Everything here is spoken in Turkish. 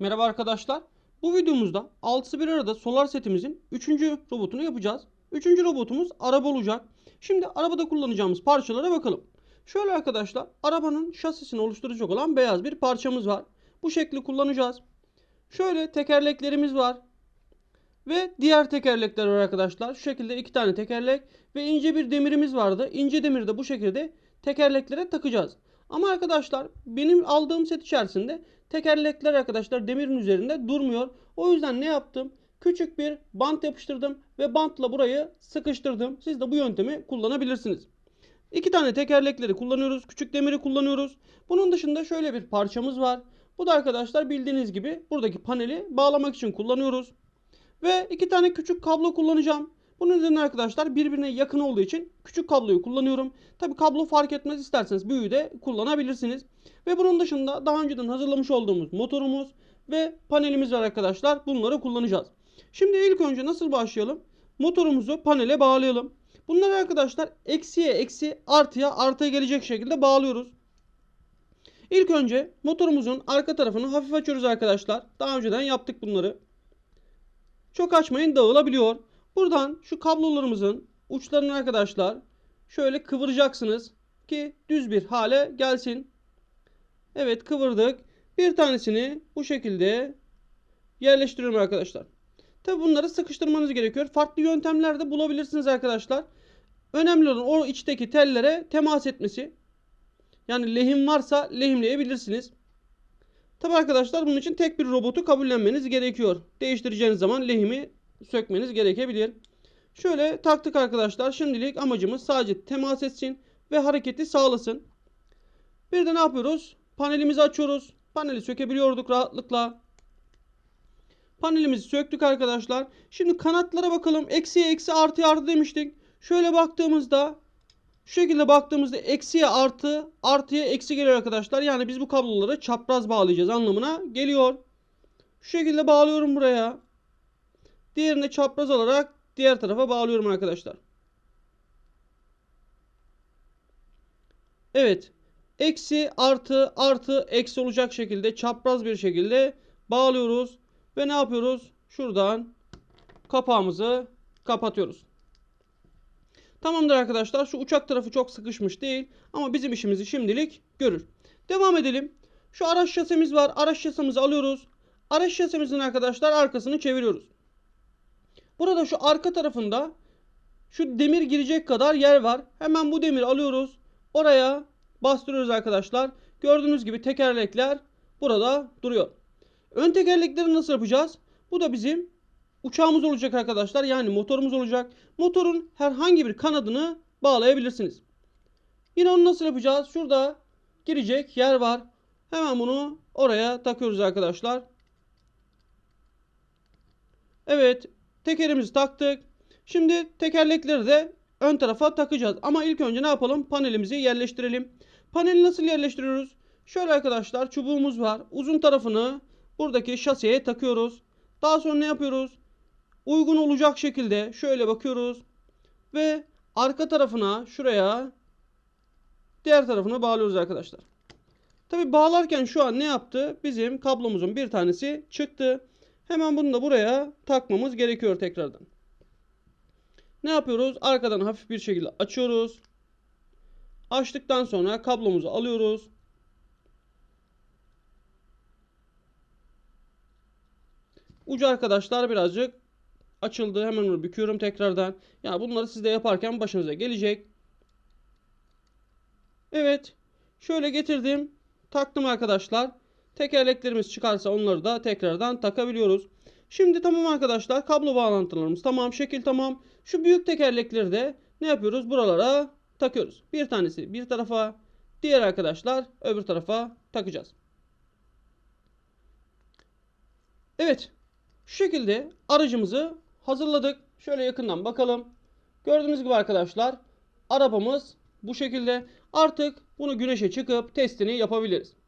merhaba arkadaşlar. Bu videomuzda 6'sı bir arada solar setimizin 3. robotunu yapacağız. 3. robotumuz araba olacak. Şimdi arabada kullanacağımız parçalara bakalım. Şöyle arkadaşlar arabanın şasisini oluşturacak olan beyaz bir parçamız var. Bu şekli kullanacağız. Şöyle tekerleklerimiz var. Ve diğer tekerlekler var arkadaşlar. Şu şekilde iki tane tekerlek ve ince bir demirimiz vardı. İnce demiri de bu şekilde tekerleklere takacağız. Ama arkadaşlar benim aldığım set içerisinde tekerlekler arkadaşlar demirin üzerinde durmuyor. O yüzden ne yaptım? Küçük bir bant yapıştırdım ve bantla burayı sıkıştırdım. Siz de bu yöntemi kullanabilirsiniz. İki tane tekerlekleri kullanıyoruz. Küçük demiri kullanıyoruz. Bunun dışında şöyle bir parçamız var. Bu da arkadaşlar bildiğiniz gibi buradaki paneli bağlamak için kullanıyoruz. Ve iki tane küçük kablo kullanacağım. Bunun nedeni arkadaşlar birbirine yakın olduğu için küçük kabloyu kullanıyorum. Tabi kablo fark etmez isterseniz büyüğü de kullanabilirsiniz. Ve bunun dışında daha önceden hazırlamış olduğumuz motorumuz ve panelimiz var arkadaşlar. Bunları kullanacağız. Şimdi ilk önce nasıl başlayalım? Motorumuzu panele bağlayalım. Bunları arkadaşlar eksiye eksi artıya artıya gelecek şekilde bağlıyoruz. İlk önce motorumuzun arka tarafını hafif açıyoruz arkadaşlar. Daha önceden yaptık bunları. Çok açmayın dağılabiliyor. Buradan şu kablolarımızın uçlarını arkadaşlar şöyle kıvıracaksınız ki düz bir hale gelsin. Evet kıvırdık. Bir tanesini bu şekilde yerleştiriyorum arkadaşlar. Tabi bunları sıkıştırmanız gerekiyor. Farklı yöntemler de bulabilirsiniz arkadaşlar. Önemli olan o içteki tellere temas etmesi. Yani lehim varsa lehimleyebilirsiniz. Tabi arkadaşlar bunun için tek bir robotu kabullenmeniz gerekiyor. Değiştireceğiniz zaman lehimi sökmeniz gerekebilir. Şöyle taktık arkadaşlar. Şimdilik amacımız sadece temas etsin ve hareketi sağlasın. Bir de ne yapıyoruz? Panelimizi açıyoruz. Paneli sökebiliyorduk rahatlıkla. Panelimizi söktük arkadaşlar. Şimdi kanatlara bakalım. Eksiye eksi artıya artı demiştik. Şöyle baktığımızda şu şekilde baktığımızda eksiye artı artıya eksi geliyor arkadaşlar. Yani biz bu kabloları çapraz bağlayacağız anlamına geliyor. Şu şekilde bağlıyorum buraya. Diğerini çapraz olarak diğer tarafa bağlıyorum arkadaşlar. Evet. Eksi artı artı eksi olacak şekilde çapraz bir şekilde bağlıyoruz. Ve ne yapıyoruz? Şuradan kapağımızı kapatıyoruz. Tamamdır arkadaşlar. Şu uçak tarafı çok sıkışmış değil. Ama bizim işimizi şimdilik görür. Devam edelim. Şu araç şasemiz var. Araç şasemizi alıyoruz. Araç şasemizin arkadaşlar arkasını çeviriyoruz. Burada şu arka tarafında şu demir girecek kadar yer var. Hemen bu demiri alıyoruz. Oraya bastırıyoruz arkadaşlar. Gördüğünüz gibi tekerlekler burada duruyor. Ön tekerlekleri nasıl yapacağız? Bu da bizim uçağımız olacak arkadaşlar. Yani motorumuz olacak. Motorun herhangi bir kanadını bağlayabilirsiniz. Yine onu nasıl yapacağız? Şurada girecek yer var. Hemen bunu oraya takıyoruz arkadaşlar. Evet. Tekerimizi taktık. Şimdi tekerlekleri de ön tarafa takacağız. Ama ilk önce ne yapalım? Panelimizi yerleştirelim. Paneli nasıl yerleştiriyoruz? Şöyle arkadaşlar çubuğumuz var. Uzun tarafını buradaki şaseye takıyoruz. Daha sonra ne yapıyoruz? Uygun olacak şekilde şöyle bakıyoruz. Ve arka tarafına şuraya diğer tarafına bağlıyoruz arkadaşlar. Tabi bağlarken şu an ne yaptı? Bizim kablomuzun bir tanesi çıktı. Hemen bunu da buraya takmamız gerekiyor tekrardan. Ne yapıyoruz? Arkadan hafif bir şekilde açıyoruz. Açtıktan sonra kablomuzu alıyoruz. Ucu arkadaşlar birazcık açıldı. Hemen onu büküyorum tekrardan. Yani bunları siz de yaparken başınıza gelecek. Evet. Şöyle getirdim. Taktım arkadaşlar. Tekerleklerimiz çıkarsa onları da tekrardan takabiliyoruz. Şimdi tamam arkadaşlar. Kablo bağlantılarımız tamam. Şekil tamam. Şu büyük tekerlekleri de ne yapıyoruz? Buralara takıyoruz. Bir tanesi bir tarafa. Diğer arkadaşlar öbür tarafa takacağız. Evet. Şu şekilde aracımızı hazırladık. Şöyle yakından bakalım. Gördüğünüz gibi arkadaşlar arabamız bu şekilde. Artık bunu güneşe çıkıp testini yapabiliriz.